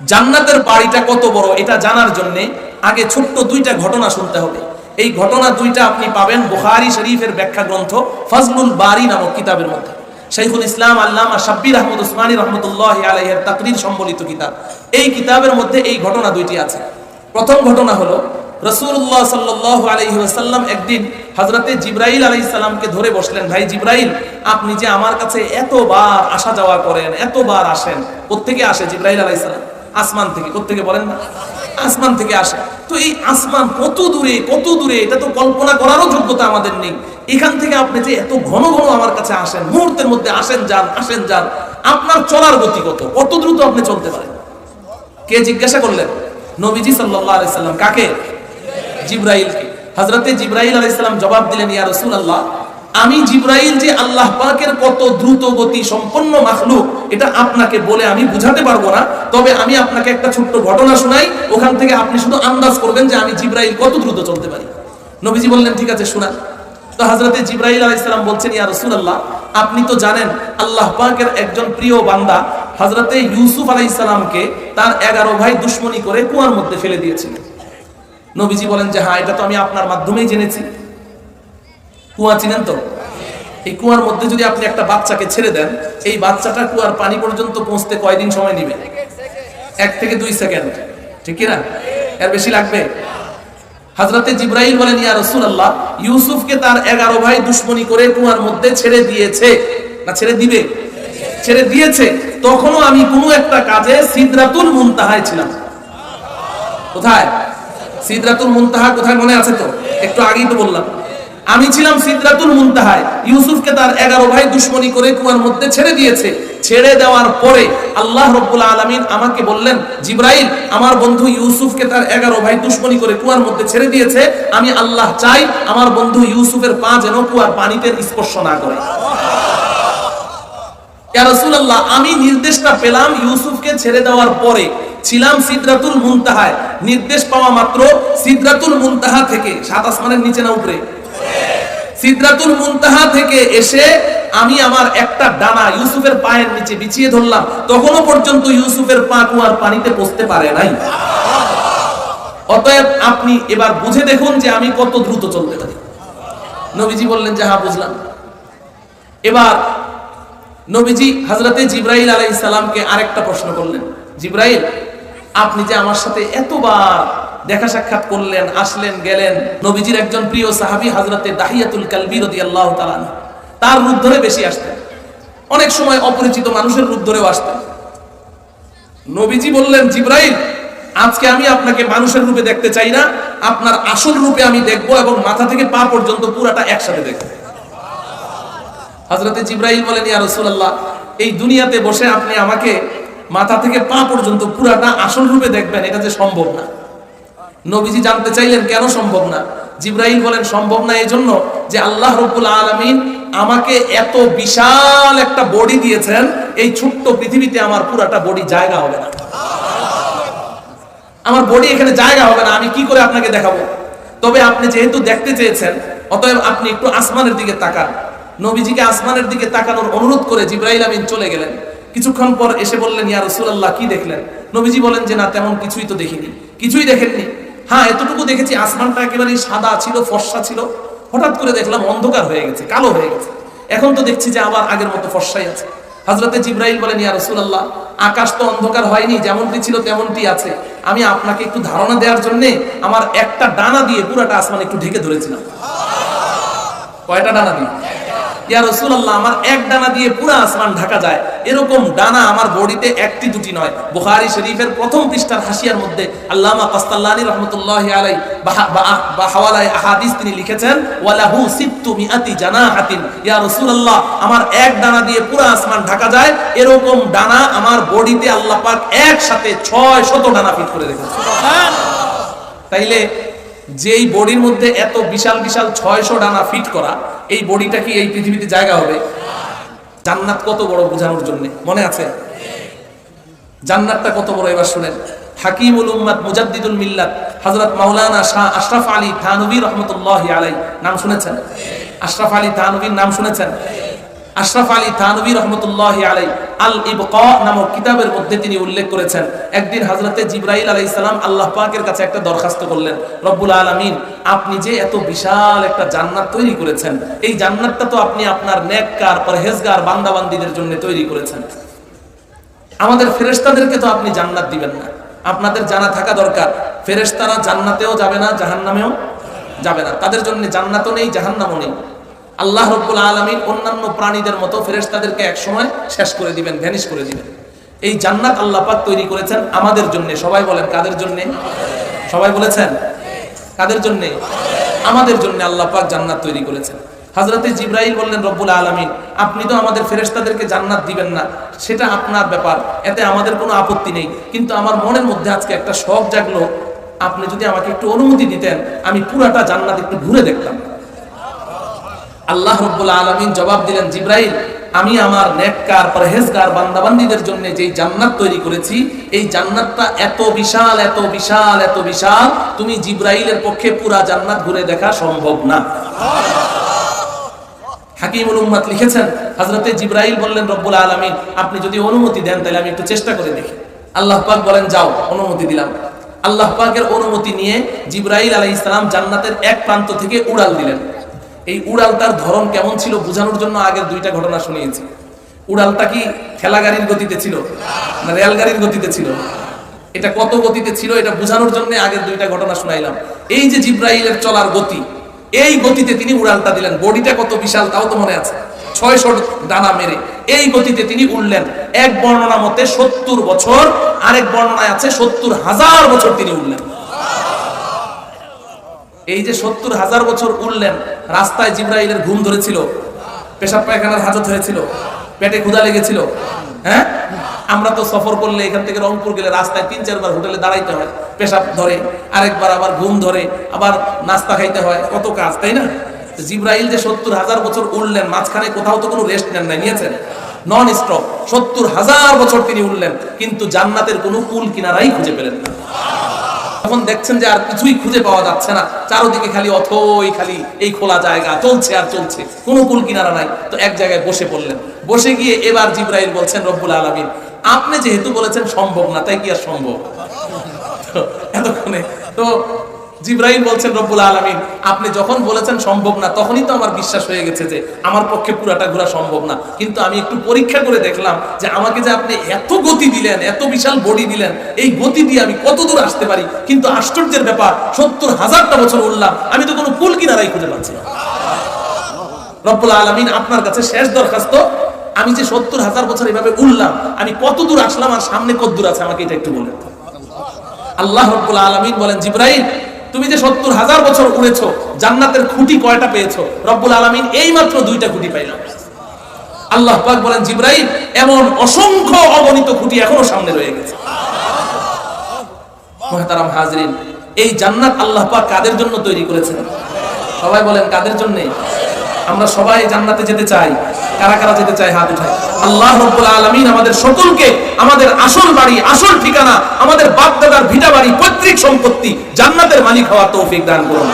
জান্নাতের বাড়িটা কত বড় এটা জানার জন্য আগে ছোট্ট দুইটা ঘটনা শুনতে হবে। এই ঘটনা দুইটা আপনি পাবেন বুখারি শরীফের ব্যাখ্যা গ্রন্থ ফজলুল বারি নামক কিতাবের মধ্যে। শাইখুল ইসলাম আল্লামা শাব্বির আহমদ উসমানী রহমতুল্লাহ আলাইহের তাকরির সম্বলিত কিতাব। এই কিতাবের মধ্যে এই ঘটনা দুইটি আছে। প্রথম ঘটনা হলো রসুল্লাহ সাল্লাহ আলহি ওয়াসাল্লাম একদিন হজরতে জিব্রাইল আলাই সাল্লামকে ধরে বসলেন, ভাই জিব্রাইল, আপনি যে আমার কাছে এতবার আসা যাওয়া করেন, এতবার আসেন, কোত্থেকে আসে জিব্রাইল আলাই সাল্লাম আসমান থেকে, কোত্থেকে বলেন না? আসমান থেকে আসে। তো এই আসমান কত দূরে কত দূরে, এটা তো কল্পনা করারও যোগ্যতা আমাদের নেই। এখান থেকে আপনি যে এত ঘন ঘন আমার কাছে আসেন, মুহূর্তের মধ্যে আসেন যান আসেন যান, আপনার চলার গতি কত? কত দ্রুত আপনি চলতে পারেন? কে জিজ্ঞাসা করলেন? নবীজি সাল্লাহ আলাইসাল্লাম কাকে? জিব্রাইলকে। হজরতে জিব্রাইল আলাইসাল্লাম জবাব দিলেন, ইয়া রসুল আল্লাহ আমি জিব্রাইল যে আল্লাহ পাকের কত দ্রুত গতি সম্পন্ন মাখলুক, এটা আপনাকে বলে আমি বুঝাতে পারব না। তবে আমি আপনাকে একটা ছোট্ট ঘটনা শোনাই। ওখান থেকে আপনি শুধু আন্দাজ করবেন যে আমি জিব্রাইল কত দ্রুত চলতে পারি। নবীজি বললেন, ঠিক আছে শোনা তো হজরতে জিব্রাইল আলাইসালাম বলছেন, ইয়া রসুল আল্লাহ আপনি তো জানেন, আল্লাহ পাকের একজন প্রিয় বান্দা হজরতে ইউসুফ আলাইসালামকে তার এগারো ভাই দুশ্মনী করে কুয়ার মধ্যে ফেলে দিয়েছিলেন। নবীজি বলেন যে হ্যাঁ এটা তো আমি আপনার মাধ্যমেই জেনেছি। কুয়া চিনেন তো? এই কুয়ার মধ্যে যদি আপনি একটা বাচ্চাকে ছেড়ে দেন, এই বাচ্চাটা কুয়ার পানি পর্যন্ত পৌঁছতে কয়দিন সময় নেবে? এক থেকে দুই সেকেন্ড। ঠিক না? এর বেশি লাগবে? হাজরতে জিব্রাইল বলেন, ইয়া রসুল আল্লাহ ইউসুফকে তার এগারো ভাই দুশ্মনী করে কুয়ার মধ্যে ছেড়ে দিয়েছে। না, ছেড়ে দিবে? ছেড়ে দিয়েছে। তখনও আমি কোনো একটা কাজে সিদ্রাতুল মুনতাহায় ছিলাম। কোথায়? সিদ্রাতুল মুনতাহা কোথায় মনে আছে তো? একটু আগেই তো বললাম। আমি ছিলাম সিদ্রাতুল মুনতাহায়। ইউসুফকে তার এগারো ভাই দুশ্মনী করে কুয়ার মধ্যে ছেড়ে দিয়েছে। ছেড়ে দেওয়ার পরে আল্লাহ রব্বুল আলমিন আমাকে বললেন, জিব্রাইল, আমার বন্ধু ইউসুফকে তার এগারো ভাই দুশ্মনী করে কুয়ার মধ্যে ছেড়ে দিয়েছে। আমি আল্লাহ চাই আমার বন্ধু ইউসুফের পা যেন কুয়ার পানিতে স্পর্শ না করে। আমি নির্দেশটা পেলাম ইউসুফকে ছেড়ে দেওয়ার পরে। ছিলাম সিদ্রাতুল মুনতাহায়। নির্দেশ পাওয়া মাত্র সিদ্রাতুল মুনতাহা থেকে। সাত আসমানের নিচে না উপরে। সিদ্রাতুল মুনতাহা থেকে এসে আমি আমার একটা ডানা ইউসুফের পায়ের নিচে বিছিয়ে ধরলাম, তখনও পর্যন্ত ইউসুফের পা কুয়ার পানিতে পৌঁছতে পারে নাই। অতএব আপনি এবার বুঝে দেখুন যে আমি কত দ্রুত চলতে পারি। নবীজি বললেন যে, হা, বুঝলাম। এবার নবীজি হজরতে জিব্রাইল আলাই সালামকে আরেকটা প্রশ্ন করলেন। জিব্রাইল, আপনি যে আমার সাথে এতবার দেখা সাক্ষাৎ করলেন, আসলেন, গেলেন। নবীজির একজন প্রিয় সাহাবি হজরতে দাহিয়াতুল কালবি রদি আল্লাহ তালান তার রূপ ধরে বেশি আসতেন। অনেক সময় অপরিচিত মানুষের রূপ ধরেও আসতেন। নবীজি বললেন, জিব্রাইল, আজকে আমি আপনাকে মানুষের রূপে দেখতে চাই না। আপনার আসল রূপে আমি দেখব এবং মাথা থেকে পা পর্যন্ত পুরাটা একসাথে দেখব। হজরতে জিব্রাইল বলেন, ইয়া রসুল্লাহ এই দুনিয়াতে বসে আপনি আমাকে মাথা থেকে পা পর্যন্ত পুরাটা আসল রূপে দেখবেন। এটা যে সম্ভব না। নবীজি জানতে চাইলেন, কেন সম্ভব না? জিব্রাইল বলেন, সম্ভব না এই জন্য যে আল্লাহ রব্বুল আলমিন আমাকে এত বিশাল একটা বডি দিয়েছেন, এই ছোট্ট পৃথিবীতে আমার পুরাটা বডি জায়গা হবে না। আমার বডি এখানে জায়গা হবে না, আমি কি করে আপনাকে দেখাবো? তবে আপনি যেহেতু দেখতে চেয়েছেন, অতএব আপনি একটু আসমানের দিকে তাকান। নবীজিকে আসমানের দিকে তাকানোর অনুরোধ করে জিব্রাইল আমিন চলে গেলেন। কিছুক্ষণ পর এসে বললেন, ইয়া রসুল্লাহ কি দেখলেন? নবীজি বলেন যে, না, তেমন কিছুই তো দেখিনি। কিছুই দেখেননি। হ্যাঁ এতটুকু দেখেছি, আসমানটা একেবারে সাদা ছিল, ফর্সা ছিল। হঠাৎ করে দেখলাম অন্ধকার হয়ে গেছে, কালো হয়ে গেছে। এখন তো দেখছি যে আবার আগের মতো ফর্সাই আছে। হজরতে জিব্রাইল বলেন, ইয়া রসুল্লাহ আকাশ তো অন্ধকার হয়নি, যেমনটি ছিল তেমনটি আছে। আমি আপনাকে একটু ধারণা দেওয়ার জন্য আমার একটা ডানা দিয়ে পুরাটা আসমান একটু ঢেকে ধরেছিলাম। কয়টা ডানা দিয়ে? ইয়া রসুল্লাহ আমার এক ডানা দিয়ে পুরো আসমান ঢাকা যায়। এরকম ডানা আমার বডিতে একটি দুটি নয়। বুখারি শরীফের প্রথম পৃষ্ঠার হাসিয়ার মধ্যে আল্লামা কাস্তাল্লানি রহমতুল্লাহ আলাই বা হাওয়ালাই আহাদিস তিনি লিখেছেন ওয়ালাহু সিত্তু মিআতি জানাহাতিন। ইয়া রাসূলুল্লাহ আমার এক ডানা দিয়ে পুরো আসমান ঢাকা যায়। এরকম ডানা আমার বডিতে আল্লাহ পাক একসাথে 600 ডানা ফিট করে রেখেছেন তাইলে যেই বডির মধ্যে এত বিশাল বিশাল ছয়শো ডানা ফিট করা, এই বডিটা কি এই পৃথিবীতে জায়গা হবে? জান্নাত কত বড় বোঝানোর জন্য, মনে আছে? জান্নাতটা কত বড়, এবার শুনেন। হাকিমুল উম্মাদ মুজাদ্দিদুল মিল্লাত, হযরত মাওলানা শাহ আশরাফ আলী থানভী রহমতুল্লাহ আলাই নাম শুনেছেন? আশরাফ আলী থানভীর নাম শুনেছেন? আশরাফ আলী থানবী রহমতুল্লাহ আলাই আল ইবকা নামক কিতাবের মধ্যে তিনি উল্লেখ করেছেন। একদিন জিব্রাইল আল্লাহ পাকের কাছে একটা দরখাস্ত করলেন। রব্বুল আলামিন, আপনি যে এত বিশাল একটা জান্নাত তৈরি করেছেন, এই জান্নাতটা তো আপনি আপনার নেককার, পরহেজগার, বান্দাবান্দীদের জন্য তৈরি করেছেন। আমাদের ফেরেশতাদেরকে তো আপনি জান্নাত দিবেন না। আপনাদের জানা থাকা দরকার। ফেরেশতারা জান্নাতেও যাবে না, জাহান্নামেও যাবে না। তাদের জন্য জান্নাতও নেই, জাহান্নামও নেই। আল্লাহ রব্বুল আলমিন অন্যান্য প্রাণীদের মতো ফেরেশতাদেরকে এক সময় শেষ করে দিবেন, ভ্যানিশ করে দিবেন। এই জান্নাত আল্লাহ পাক তৈরি করেছেন আমাদের জন্য। সবাই বলেন, কাদের জন্যে? সবাই বলেছেন? কাদের জন্যে? আমাদের জন্য আল্লাহ পাক জান্নাত তৈরি করেছেন। হাজরতে জিব্রাইল বললেন, রব্বুল আলমিন, আপনি তো আমাদের ফেরেশতাদেরকে জান্নাত দিবেন না। সেটা আপনার ব্যাপার। এতে আমাদের কোনো আপত্তি নেই। কিন্তু আমার মনের মধ্যে আজকে একটা শখ জাগলো। আপনি যদি আমাকে একটু অনুমতি দিতেন, আমি পুরাটা জান্নাত একটু ঘুরে দেখতাম। আল্লাহ রব্বুল আলমিন জবাব দিলেন, জিব্রাইল, আমি আমার নেককার, পরহেজগার, বান্দাবান্দিদের জন্য যেই জান্নাত তৈরি করেছি, এই জান্নাতটা এত বিশাল এত বিশাল এত বিশাল, তুমি জিব্রাইলের পক্ষে পুরা জান্নাত ঘুরে দেখা সম্ভব না। হাকিমুল উম্মাত লিখেছেন, হযরতে জিব্রাইল বললেন, রব্বুল আলামিন, আপনি যদি অনুমতি দেন, তাহলে আমি একটু চেষ্টা করে দেখি। আল্লাহ পাক বলেন, যাও, অনুমতি দিলাম। আল্লাহ পাকের অনুমতি নিয়ে জিব্রাইল আলাইহিস সালাম জান্নাতের এক প্রান্ত থেকে উড়াল দিলেন। এই উড়ালটার ধরন কেমন ছিল বোঝানোর জন্য আগের দুইটা ঘটনা শুনিয়েছি। উড়ালটা কি ঠেলা গাড়ির গতিতে ছিল? না রেল গাড়ির গতিতে ছিল? এটা কত গতিতে ছিল এটা বোঝানোর জন্য আগের দুইটা ঘটনা শুনাইলাম। এই যে জিব্রাইলের চলার গতি, এই গতিতে তিনি উড়ালটা দিলেন। বডিটা কত বিশাল তাও তো মনে আছে। ছয়শো ডানা মেরে এই গতিতে তিনি উঠলেন এক বর্ণনা মতে সত্তর বছর, আরেক বর্ণনায় আছে সত্তর হাজার বছর তিনি উঠলেন এই যে সত্তর হাজার বছর উঠলেন রাস্তায় জিব্রাইলের ঘুম ধরেছিল, পেশাব পায়খানার হাজত হয়েছিল, পেটে ক্ষুধা লেগেছিল হ্যাঁ? আমরা তো সফর করলে এখান থেকে রংপুর গেলে রাস্তায় তিন, চারবার হোটেলে দাঁড়াইতে হয়, পেশাব ধরে, আরেকবার আবার ঘুম ধরে, আবার নাস্তা খাইতে হয়, কত কাজ, তাই না? জিব্রাইল যে সত্তর হাজার বছর উঠলেন মাঝখানে কোথাও তো কোনো রেস্ট নেন নাই, নিয়েছেন? নন স্টপ সত্তর হাজার বছর তিনি উঠলেন কিন্তু জান্নাতের কোনো কুল কিনারাই খুঁজে পেলেন না। তখন দেখছেন যে আর কিছুই খুঁজে পাওয়া যাচ্ছে না। চারোদিকে খালি অথই খালি এই খোলা জায়গা, চলছে আর চলছে। কোনো কুল কিনারা নাই। তো এক জায়গায় বসে পড়লেন। বসে গিয়ে এবার জিব্রাইল বলছেন, রব্বুল আলমিন, আপনি যেহেতু বলেছেন সম্ভব না, তাই কি আর সম্ভব? এতক্ষণে, তো জিব্রাইল বলছেন, রব্বুল আলমিন, আপনি যখন বলেছেন সম্ভব না, তখনই তো আমার বিশ্বাস হয়ে গেছে যে আমার পক্ষে পুরাটা ঘোরা সম্ভব না। কিন্তু আমি একটু পরীক্ষা করে দেখলাম যে আমাকে যে আপনি এত গতি দিলেন, এত বিশাল বডি দিলেন, এই গতি দিয়ে আমি কত দূর আসতে পারি? কিন্তু আশ্চর্যের ব্যাপার, সত্তর হাজারটা বছর উঠলাম আমি তো কোনো কুল কিনারাই খুঁজে পাচ্ছি না। রব্বুল আলমিন আপনার কাছে শেষ দরখাস্ত, আমি যে সত্তর হাজার বছর এভাবে উঠলাম আমি কত দূর আসলাম আর সামনে কত দূর আছে, আমাকে এটা একটু বলেন। আল্লাহ রব্বুল আলমিন বলেন, জিব্রাইল তুমি যে সত্তর হাজার বছর উড়েছ, জান্নাতের খুঁটি কয়টা পেয়েছ? রব্বুল আলমিন এই মাত্র দুইটা খুঁটি পাইলাম আল্লাহ পাক বলেন, জিব্রাইল, এমন অসংখ্য অগণিত খুঁটি এখনও সামনে রয়ে গেছে। মহাতারাম হাজরিন, এই জান্নাত আল্লাহ পাক কাদের জন্য তৈরি করেছেন? সবাই বলেন, কাদের জন্য? আমরা সবাই জান্নাতে যেতে চাই। কারা কারা যেতে চাই হাত উঠায়। আল্লাহ রব্বুল আলামিন আমাদের সকলকে আমাদের আসল বাড়ি, আসল ঠিকানা, আমাদের বাপ দাদার ভিটা বাড়ি, পৈতৃক সম্পত্তি জান্নাতের মালিক হওয়ার তৌফিক দান করুন।